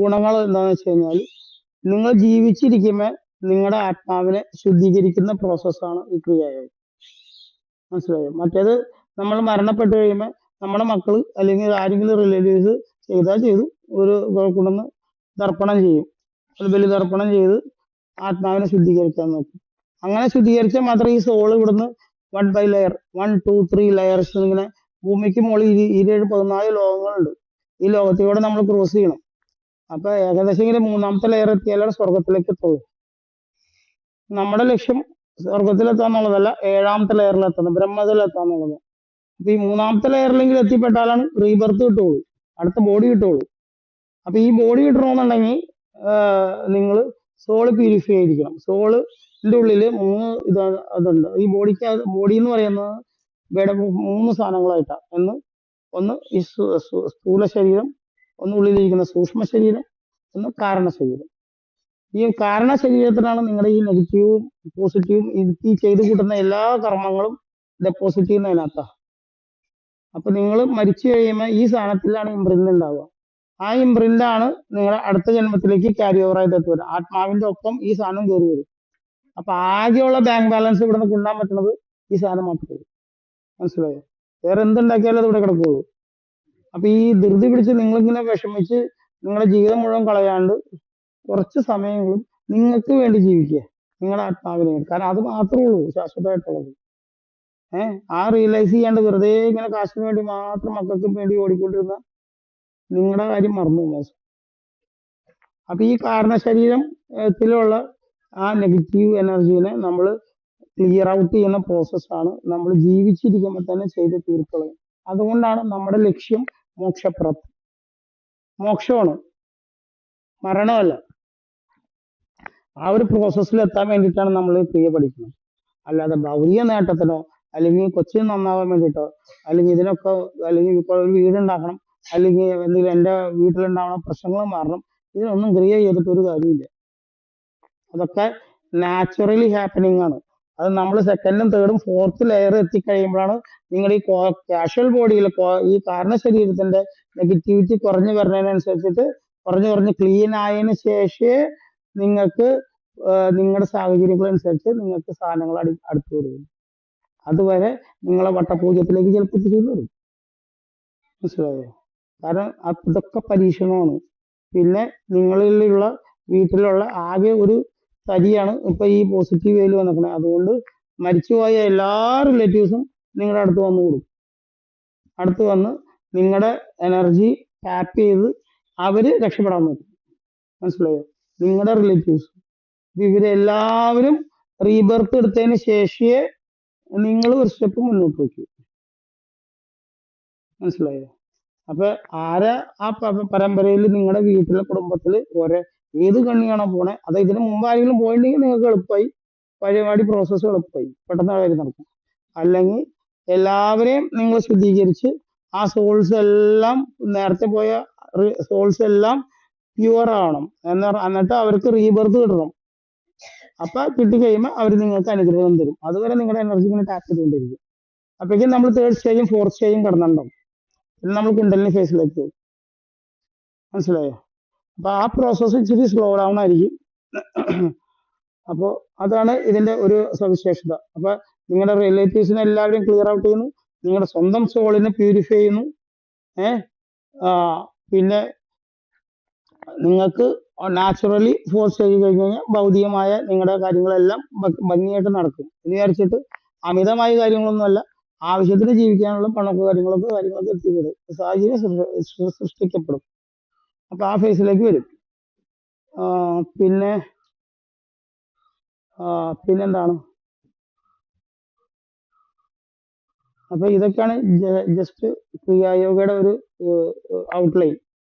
ഗുണങ്ങൾ എന്താണെന്ന് വെച്ച് കഴിഞ്ഞാൽ നിങ്ങൾ ജീവിച്ചിരിക്കുമ്പോൾ നിങ്ങളുടെ ആത്മാവിനെ ശുദ്ധീകരിക്കുന്ന പ്രോസസ്സാണ് ഈ ക്രിയായോഗം. മനസ്സിലായോ? മറ്റേത് നമ്മൾ മരണപ്പെട്ടു കഴിയുമ്പോൾ നമ്മുടെ മക്കൾ അല്ലെങ്കിൽ ആരെങ്കിലും റിലേറ്റീവ്സ് ചെയ്താൽ ചെയ്തു. ഒരു കൊണ്ടുവന്ന് തർപ്പണം ചെയ്യും. ഒരു ദർപ്പണം ചെയ്ത് ആത്മാവിനെ ശുദ്ധീകരിക്കാൻ നോക്കും. അങ്ങനെ ശുദ്ധീകരിച്ചാൽ മാത്രമേ ഈ സോൾ ഇവിടുന്ന് one by layer one two three layers ഇങ്ങനെ ഭൂമിക്ക് മുകളിൽ ഇരു ഇരുപത് പതിനാല് ലോകങ്ങളുണ്ട്. ഈ ലോകത്തിലൂടെ നമ്മൾ ക്രോസ് ചെയ്യണം. അപ്പൊ ഏകദേശം ഇങ്ങനെ മൂന്നാമത്തെ ലെയർ എത്തിയാലാണ് സ്വർഗത്തിലേക്ക് എത്തുള്ളൂ. നമ്മുടെ ലക്ഷ്യം സ്വർഗത്തിലെത്താന്നുള്ളതല്ല ഏഴാമത്തെ ലെയറിൽ എത്തണം ബ്രഹ്മത്തിലെത്താന്നുള്ളത്. അപ്പൊ ഈ മൂന്നാമത്തെ ലെയറിലെങ്കിലും എത്തിപ്പെട്ടാലാണ് റീബർത്ത് കിട്ടുള്ളൂ അടുത്ത ബോഡി കിട്ടുള്ളൂ. അപ്പൊ ഈ ബോഡി കിട്ടണമെന്നുണ്ടെങ്കിൽ നിങ്ങൾ സോൾ പ്യൂരിഫൈ ആയിരിക്കണം സോളിന്റെ ഉള്ളിൽ മൂന്ന് ഇത് അതുണ്ട്. ഈ ബോഡിക്ക് ബോഡി എന്ന് പറയുന്നത് മൂന്ന് സാധനങ്ങളായിട്ടാണ്. ഒന്ന് ഒന്ന് ഈ സ്ഥൂ- സ്ഥൂ- സ്ഥൂല ശരീരം ഒന്ന് ഉള്ളിലിരിക്കുന്ന സൂക്ഷ്മ ശരീരം ഒന്ന് കാരണ ശരീരം ഈ കാരണ ശരീരത്തിനാണ് നിങ്ങളുടെ ഈ നെഗറ്റീവും പോസിറ്റീവും ഈ ചെയ്തു കൂട്ടുന്ന എല്ലാ കർമ്മങ്ങളും ഡെപ്പോസിറ്റ് ചെയ്യുന്നതിനകത്താണ് അപ്പൊ നിങ്ങൾ മരിച്ചു കഴിയുമ്പോൾ ഈ സാധനത്തിലാണ് ഇംപ്രിന്റ് ഉണ്ടാവുക. ആ ഇംപ്രിന്റ് ആണ് നിങ്ങൾ അടുത്ത ജന്മത്തിലേക്ക് ക്യാരി ഓവർ ആയിട്ട് എത്തുക ആത്മാവിന്റെ ഒപ്പം ഈ സാധനം കയറി വരും. അപ്പൊ ആകെയുള്ള ബാങ്ക് ബാലൻസ് ഇവിടെ നിന്ന് കൊണ്ടാൻ പറ്റുന്നത് ഈ സാധനം മാത്രമേ മനസ്സിലായോ? വേറെ എന്തുണ്ടാക്കിയാലും അത് ഇവിടെ കിടക്കുള്ളൂ. അപ്പൊ ഈ ധൃതി പിടിച്ച് നിങ്ങളിങ്ങനെ വിഷമിച്ച് നിങ്ങളുടെ ജീവിതം മുഴുവൻ കളയാണ്ട് കുറച്ച് സമയങ്ങളും നിങ്ങൾക്ക് വേണ്ടി ജീവിക്കുക. നിങ്ങളുടെ ആത്മാവിന് കാരണം അത് മാത്രമേ ഉള്ളൂ ശാശ്വതമായിട്ടുള്ളത്. ഏഹ് ആ റിയലൈസ് ചെയ്യാണ്ട് വെറുതെ ഇങ്ങനെ കാശിന് വേണ്ടി മാത്രം മക്കൾക്ക് വേണ്ടി ഓടിക്കൊണ്ടിരുന്ന നിങ്ങളുടെ കാര്യം മറന്നു പോകും. അപ്പൊ ഈ കാരണ ശരീരത്തിലുള്ള ആ നെഗറ്റീവ് എനർജീനെ നമ്മൾ ക്ലിയർ ഔട്ട് ചെയ്യുന്ന പ്രോസസ്സാണ് നമ്മൾ ജീവിച്ചിരിക്കുമ്പോൾ തന്നെ ചെയ്ത് തീർക്കളയും അതുകൊണ്ടാണ് നമ്മുടെ ലക്ഷ്യം മോക്ഷപ്രാപ്തി. മോക്ഷമാണ്. മരണമല്ല. ആ ഒരു പ്രോസസ്സിൽ എത്താൻ വേണ്ടിയിട്ടാണ് നമ്മൾ ക്രിയ പഠിക്കുന്നത്. അല്ലാതെ ഭൗതിക നേട്ടത്തിനോ അല്ലെങ്കിൽ കൊച്ചി നന്നാവാൻ വേണ്ടിയിട്ടോ അല്ലെങ്കിൽ ഇതിനൊക്കെ അല്ലെങ്കിൽ ഇപ്പോൾ ഒരു വീടുണ്ടാക്കണം അല്ലെങ്കിൽ എന്തെങ്കിലും എന്റെ വീട്ടിലുണ്ടാവണ പ്രശ്നങ്ങൾ മാറണം ഇതിനൊന്നും ക്രിയ ചെയ്തിട്ട് ഒരു കാര്യമില്ല. അതൊക്കെ നാച്ചുറലി ഹാപ്പനിങ് ആണ്. അത് നമ്മൾ സെക്കൻഡും തേർഡും ഫോർത്ത് ലെയർ എത്തിക്കഴിയുമ്പോഴാണ് നിങ്ങൾ ഈ കാഷ്വൽ ബോഡിയിൽ ഈ കാരണ ശരീരത്തിന്റെ നെഗറ്റിവിറ്റി കുറഞ്ഞു വരുന്നതിനനുസരിച്ചിട്ട് കുറഞ്ഞു കുറഞ്ഞ് ക്ലീൻ ആയതിനു ശേഷമേ നിങ്ങൾക്ക് നിങ്ങളുടെ സാഹചര്യങ്ങളനുസരിച്ച് നിങ്ങൾക്ക് സാധനങ്ങൾ അടി അടുത്ത് വരും. അതുവരെ നിങ്ങളെ വട്ടപൂജ്യത്തിലേക്ക് ചിലപ്പോൾ തിരിച്ചു വരും മനസ്സിലായോ? കാരണം ഇതൊക്കെ പരീക്ഷണമാണ്. പിന്നെ നിങ്ങളിലുള്ള വീട്ടിലുള്ള ആകെ ഒരു തരിയാണ്. ഇപ്പൊ ഈ പോസിറ്റീവ് വേയിൽ വന്നിരിക്കുന്നത് അതുകൊണ്ട് മരിച്ചുപോയ എല്ലാ റിലേറ്റീവ്സും നിങ്ങളുടെ അടുത്ത് വന്നു കൊടുക്കും അടുത്ത് വന്ന് നിങ്ങളുടെ എനർജി ടാപ്പ് ചെയ്ത് അവർ രക്ഷപ്പെടാൻ നോക്കും. മനസ്സിലായോ? നിങ്ങളുടെ റിലേറ്റീവ്സ് ഇവരെല്ലാവരും റീബർത്ത് എടുത്തതിന് ശേഷിയെ നിങ്ങൾ ഒരു സ്റ്റെപ്പ് മുന്നോട്ട് വയ്ക്കൂ. മനസ്സിലായോ? അപ്പൊ ആരാ ആ പരമ്പരയിൽ നിങ്ങളുടെ വീട്ടിലെ കുടുംബത്തിൽ ഒരേ ഏത് കണ്ണിയാണോ പോണേ അത് ഇതിന് മുമ്പ് ആരെങ്കിലും പോയിട്ടുണ്ടെങ്കിൽ നിങ്ങൾക്ക് എളുപ്പമായി പരിപാടി പ്രോസസ്സ് എളുപ്പമായി പെട്ടെന്ന് കാര്യം നടക്കും. അല്ലെങ്കിൽ എല്ലാവരെയും നിങ്ങൾ ശുദ്ധീകരിച്ച് ആ സോൾസ് എല്ലാം നേരത്തെ പോയ സോൾസ് എല്ലാം പ്യുവർ ആവണം. എന്ന് എന്നിട്ട് അവർക്ക് റീബർത്ത് കിട്ടണം. അപ്പൊ കിട്ടിക്കഴിയുമ്പോൾ അവർ നിങ്ങൾക്ക് അനുഗ്രഹം തരും. അതുവരെ നിങ്ങളുടെ എനർജി ഇങ്ങനെ ടാപ്പ് ചെയ്തുകൊണ്ടിരിക്കും. അപ്പോഴേക്കും നമ്മൾ തേർഡ് സ്റ്റേജും ഫോർത്ത് സ്റ്റേജും കിടന്നുണ്ടാവും. പിന്നെ നമ്മൾ കുണ്ടലിനി ഫേസിലേക്ക് പോകും. മനസ്സിലായോ? അപ്പൊ ആ പ്രോസസ്സ് ഇച്ചിരി സ്ലോ ഡൗൺ ആയിരിക്കും. അപ്പോൾ അതാണ് ഇതിന്റെ ഒരു സവിശേഷത. അപ്പൊ നിങ്ങളുടെ റിലേറ്റീവ്സിനെ എല്ലാവരെയും ക്ലിയർ ഔട്ട് ചെയ്യുന്നു. നിങ്ങളുടെ സ്വന്തം സോളിനെ പ്യൂരിഫൈ ചെയ്യുന്നു. ഏ? പിന്നെ നിങ്ങൾക്ക് നാച്ചുറലി ഫോഴ്സ് ചെയ്ത് കഴിഞ്ഞു കഴിഞ്ഞാൽ ഭൗതികമായ നിങ്ങളുടെ കാര്യങ്ങളെല്ലാം ഭംഗിയായിട്ട് നടക്കും. എന്ന് വിചാരിച്ചിട്ട് അമിതമായ കാര്യങ്ങളൊന്നുമല്ല ആവശ്യത്തിന് ജീവിക്കാനുള്ള പണമൊക്കെ കാര്യങ്ങളൊക്കെ കാര്യങ്ങളൊക്കെ എത്തിപ്പെടും. സാഹചര്യം സൃഷ്ടി- സൃഷ്ടിക്കപ്പെടും. അപ്പൊ ആ ഫേസിലേക്ക് വരും. പിന്നെ പിന്നെന്താണ്? അപ്പൊ ഇതൊക്കെയാണ് ജസ്റ്റ് ക്രിയായോഗയുടെ ഒരു ഔട്ട്ലൈൻ.